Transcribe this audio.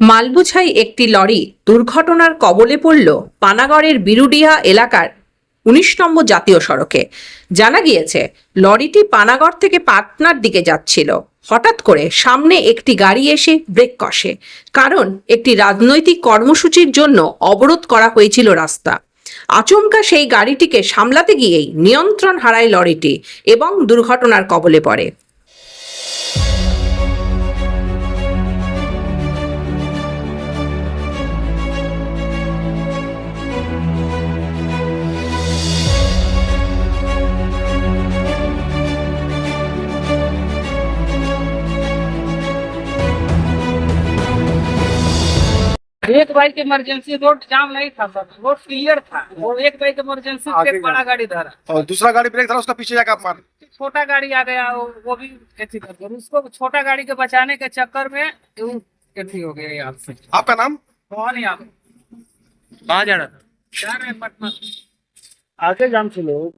মালবুঝাই একটি লরি দুর্ঘটনার কবলে পড়ল পানাগড়ের বিরুডিয়া এলাকার উনিশ নম্বর জাতীয় সড়কে। জানা গিয়েছে, লরিটি পানাগড় থেকে পাটনার দিকে যাচ্ছিল। হঠাৎ করে সামনে একটি গাড়ি এসে ব্রেক কষে। কারণ একটি রাজনৈতিক কর্মসূচির জন্য অবরোধ করা হয়েছিল রাস্তা। আচমকা সেই গাড়িটিকে সামলাতে গিয়েই নিয়ন্ত্রণ হারায় লরিটি এবং দুর্ঘটনার কবলে পড়ে। एक बाइक इमरजेंसी रोड जाम नहीं था सर। रोड क्लियर था। और एक बाइक इमरजेंसी बड़ा गाड़ी धरा। और दूसरा गाड़ी ब्रेक धरा उसका पीछे जाकर मार। छोटा गाड़ी आ गया वो भी कैसी कर दिया। उसको छोटा गाड़ी के बचाने के चक्कर में कैसी हो गया यहाँ से। आपका नाम? कौन है आप? कहा जा रहा था? जा रहे पटना। आगे जाम से लोग।